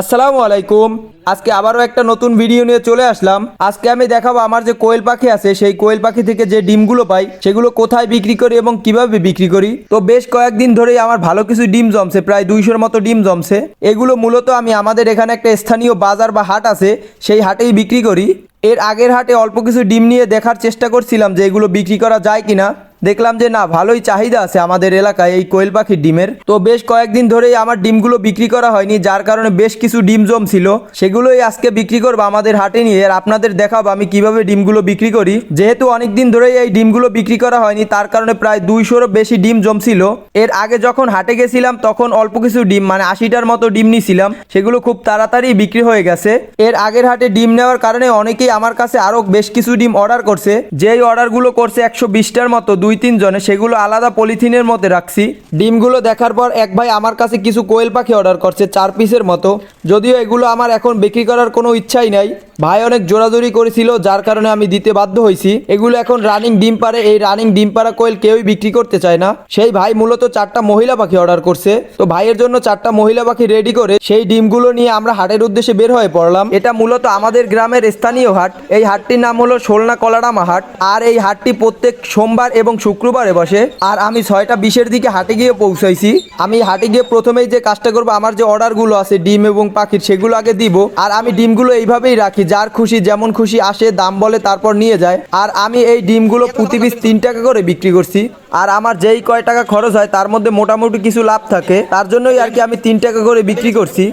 আসসালামু আলাইকুম। আজকে আবারও একটা নতুন ভিডিও নিয়ে চলে আসলাম। আজকে আমি দেখাবো আমার যে কোয়েল পাখি আছে, সেই কোয়েল পাখি থেকে যে ডিমগুলো পাই, সেগুলো কোথায় বিক্রি করি এবং কীভাবে বিক্রি করি। তো বেশ কয়েকদিন ধরেই আমার ভালো কিছু ডিম জমছে, প্রায় দুইশোর মতো ডিম জমছে। এগুলো মূলত আমি আমাদের এখানে একটা স্থানীয় বাজার বা হাট আছে, সেই হাটেই বিক্রি করি। এর আগের হাটে অল্প কিছু ডিম নিয়ে দেখার চেষ্টা করছিলাম যে এগুলো বিক্রি করা যায় কিনা। দেখলাম যে না, ভালোই চাহিদা আছে আমাদের এলাকায় এই কোয়েল পাখির ডিমের। তো বেশ কয়েকদিন ধরেই আমার ডিমগুলো বিক্রি করা হয়নি, যার কারণে বেশ কিছু ডিম জমছিল। সেগুলোই আজকে বিক্রি করব আমাদের হাটে নিয়ে আর আপনাদের দেখাবো আমি কীভাবে ডিমগুলো বিক্রি করি। যেহেতু অনেক দিন ধরেই এই ডিমগুলো বিক্রি করা হয়নি, তার কারণে প্রায় দুইশোরও বেশি ডিম জমছিল। এর আগে যখন হাটে গেছিলাম, তখন অল্প কিছু ডিম মানে আশিটার মতো ডিম নিছিলাম। সেগুলো খুব তাড়াতাড়ি বিক্রি হয়ে গেছে। এর আগের হাটে ডিম নেওয়ার কারণে অনেকেই আমার কাছে আরও বেশ কিছু ডিম অর্ডার করছে। যেই অর্ডারগুলো করছে একশো বিশটার মতো দুই তিনজনে সেগুলো আলাদা পলিথিনের মধ্যে রাখছি। ডিমগুলো দেখার পর এক ভাই আমার কাছে কিছু কোয়েল পাখি অর্ডার করছে চার পিসের মতো। যদিও এগুলো আমার এখন বিক্রি করার কোনো ইচ্ছাই নাই। ভাই অনেক জোরাজোরি করেছিল, যার কারণে আমি দিতে বাধ্য হয়েছি এগুলো এখন রানিং ডিম পারে এই রানিং ডিম পাড়া কোয়েল কেউই বিক্রি করতে চায় না। সেই ভাই মূলত চারটা মহিলা পাখি অর্ডার করছে। তো ভাইয়ের জন্য চারটা মহিলা পাখি রেডি করে সেই ডিমগুলো নিয়ে আমরা হাটের উদ্দেশ্যে বের হয়ে পড়লাম। এটা মূলত আমাদের গ্রামের স্থানীয় হাট। এই হাটটির নাম হলো সোলনা কলারামা হাট। আর এই হাটটি প্রত্যেক সোমবার এবং শুক্রবারে বসে। আর আমি ছয়টা বিশের দিকে হাটে গিয়ে পৌঁছাইছি। আমি হাটে গিয়ে প্রথমেই যে কাজটা করব, আমার যে অর্ডারগুলো আছে ডিম এবং পাখির, সেগুলো আগে দিব। আর আমি ডিমগুলো এইভাবেই রাখি যার খুশি যেমন খুশি আসে, দাম বলে তারপর নিয়ে যায়। আর আমি এই ডিমগুলো প্রতি পিস তিন টাকা করে বিক্রি করছি। আর আমার যেই কয় টাকা খরচ হয়, তার মধ্যে মোটামুটি কিছু লাভ থাকে। তার জন্যই আর কি আমি তিন টাকা করে বিক্রি করছি।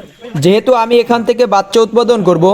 যেহেতু আমি এখান থেকে বাচ্চা উৎপাদন করব।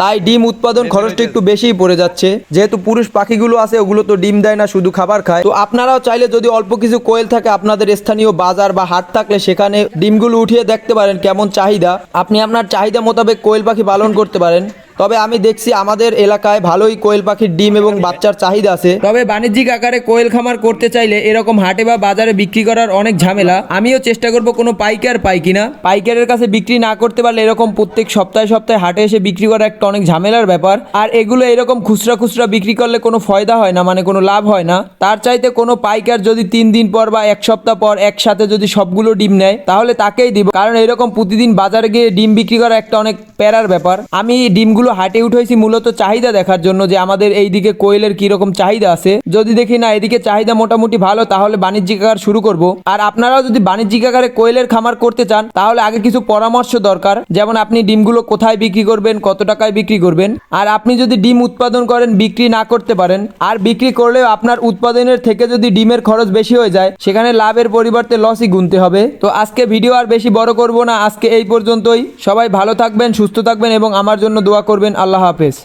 তাই ডিম উৎপাদন খরচটা একটু বেশিই পড়ে যাচ্ছে। যেহেতু পুরুষ পাখিগুলো আছে, ওগুলো তো ডিম দেয় না, শুধু খাবার খায়। তো আপনারাও চাইলে যদি অল্প কিছু কোয়েল থাকে, আপনাদের স্থানীয় বাজার বা হাট থাকলে সেখানে ডিমগুলো উঠিয়ে দেখতে পারেন, কেমন চাহিদা। আপনি আপনার চাহিদা মোতাবেক কোয়েল পাখি পালন করতে পারেন। তবে আমি দেখছি আমাদের এলাকায় ভালোই কোয়েল পাখির ডিম এবং বাচ্চার চাহিদা আছে। তবে বাণিজ্যিক আকারে কোয়েল খামার করতে চাইলে এরকম হাটে বা বাজারে বিক্রি করার অনেক ঝামেলা। আমিও চেষ্টা করব কোনো পাইকার পাই কিনা। পাইকারের কাছে বিক্রি না করতে পারলে এরকম প্রত্যেক সপ্তাহে সপ্তাহে হাটে এসে বিক্রি করা একটা অনেক ঝামেলার ব্যাপার। আর এগুলো এরকম খুচরা খুচরা বিক্রি করলে কোনো ফয়দা হয় না মানে কোনো লাভ হয় না। তার চাইতে কোনো পাইকার যদি তিন দিন পর বা এক সপ্তাহ পর একসাথে যদি সবগুলো ডিম নেয় তাহলে তাকেই দিব। কারণ এরকম প্রতিদিন বাজারে গিয়ে ডিম বিক্রি করা একটা অনেক প্যারার ব্যাপার। আমি ডিমগুলো হাটে উঠেছি মূলত চাহিদা দেখার জন্য যে আমাদের এই দিকে কোয়েলের কীরকম চাহিদা আছে। যদি দেখি না, এদিকে চাহিদা মোটামুটি ভালো, তাহলে বাণিজ্যিক আকার শুরু করব। আর আপনারাও যদি বাণিজ্যিক আকারে কোয়েলের খামার করতে চান, তাহলে আগে কিছু পরামর্শ দরকার। যেমন আপনি ডিমগুলো কোথায় বিক্রি করবেন, কত টাকায় বিক্রি করবেন। আর আপনি যদি ডিম উৎপাদন করেন, বিক্রি না করতে পারেন। আর বিক্রি করলেও আপনার উৎপাদনের থেকে যদি ডিমের খরচ বেশি হয়ে যায়, সেখানে লাভের পরিবর্তে লসই গুনতে হবে। তো আজকে ভিডিও আর বেশি বড় করব না, আজকে এই পর্যন্তই। সবাই ভালো থাকবেন, সুস্থ থাকবেন এবং আমার জন্য দোয়া করবেন আল্লাহ হাফেজ।